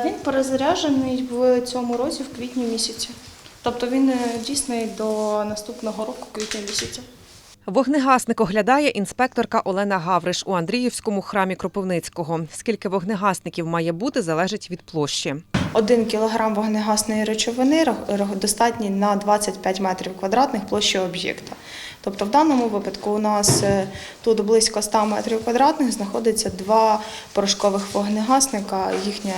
Він перезаряджений в цьому році в квітні місяці. Тобто він е, дійсний до наступного року, квітня місяця. Вогнегасник оглядає інспекторка Олена Гавриш у Андріївському храмі Кропивницького. Скільки вогнегасників має бути, залежить від площі. Один кілограм вогнегасної речовини достатній на 25 метрів квадратних площі об'єкта. Тобто в даному випадку у нас е, тут близько 100 метрів квадратних знаходиться два порошкових вогнегасника, їхня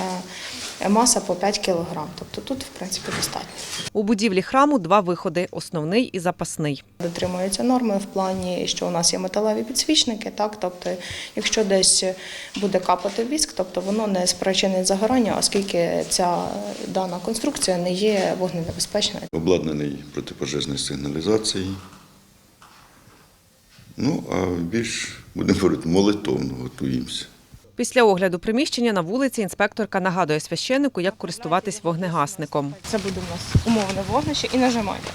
маса по 5 кілограм. Тобто тут, в принципі, достатньо. У будівлі храму два виходи основний і запасний. Дотримуються норми в плані, що у нас є металеві підсвічники, так тобто, якщо десь буде капати віск, тобто воно не спричинить загорання, оскільки ця дана конструкція не є вогненебезпечною. обладнаний протипожежною сигналізацією. Ну, а більш, будемо говорити, молитовно готуємося. Після огляду приміщення на вулиці інспекторка нагадує священнику, як користуватись вогнегасником. Це буде у нас умовне вогнище і нажимайте.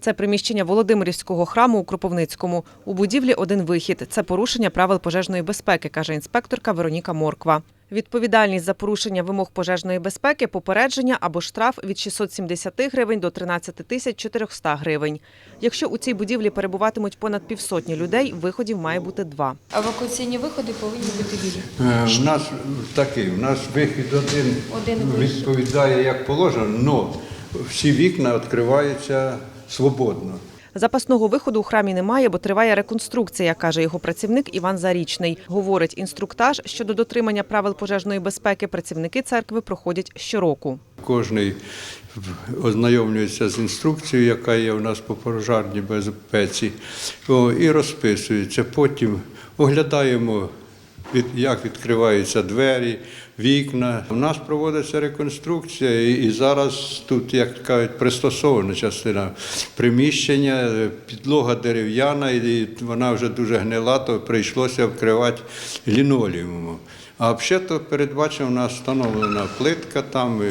Це приміщення Володимирівського храму у Кропивницькому. У будівлі один вихід. Це порушення правил пожежної безпеки, каже інспекторка Вероніка Морква. Відповідальність за порушення вимог пожежної безпеки, попередження або штраф від 670 гривень до 13 тисяч 400 гривень. Якщо у цій будівлі перебуватимуть понад півсотні людей, виходів має бути два. Евакуаційні виходи повинні бути вільні. Е, У нас такий, у нас вихід один, Один відповідає як положено, але всі вікна відкриваються свободно. Запасного виходу у храмі немає, бо триває реконструкція, каже його працівник Іван Зарічний. Говорить, інструктаж щодо дотримання правил пожежної безпеки працівники церкви проходять щороку. Кожний ознайомлюється з інструкцією, яка є у нас по пожежній безпеці, і розписується. Потім оглядаємо, від- як відкриваються двері, вікна. У нас проводиться реконструкція, і- зараз тут, як кажуть, пристосована частина приміщення, е, підлога дерев'яна, і вона вже дуже гнила, то прийшлося вкривати лінолеумом. А взагалі то передбачено, у нас встановлена плитка, там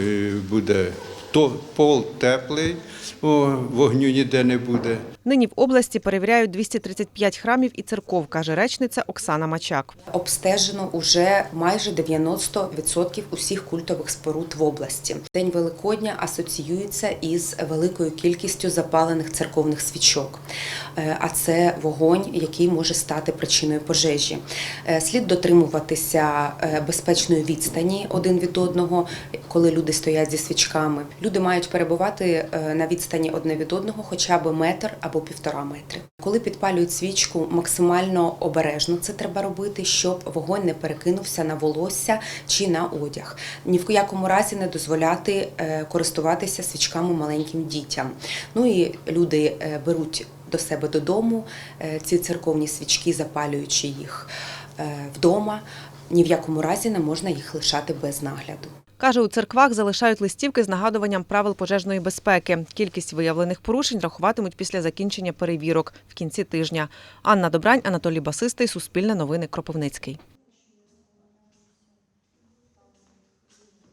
буде то пол теплий, о, вогню ніде не буде. Нині в області перевіряють 235 храмів і церков, каже речниця Оксана Мачак. Обстежено уже майже 90% усіх культових споруд в області. День Великодня асоціюється із великою кількістю запалених церковних свічок, Е, а це вогонь, який може стати причиною пожежі. Е, Слід дотримуватися е, безпечної відстані один від одного, коли люди стоять зі свічками. Люди мають перебувати на відстані одне від одного, хоча б метр або півтора метри. Коли підпалюють свічку, максимально обережно це треба робити, щоб вогонь не перекинувся на волосся чи на одяг. Ні в якому разі не дозволяти е, користуватися свічками маленьким дітям. Ну і люди е, беруть до себе додому е, ці церковні свічки, запалюючи їх вдома. Ні в якому разі не можна їх лишати без нагляду. Каже, у церквах залишають листівки з нагадуванням правил пожежної безпеки. Кількість виявлених порушень рахуватимуть після закінчення перевірок в кінці тижня. Анна Добрань, Анатолій Басистий, Суспільне новини, Кропивницький.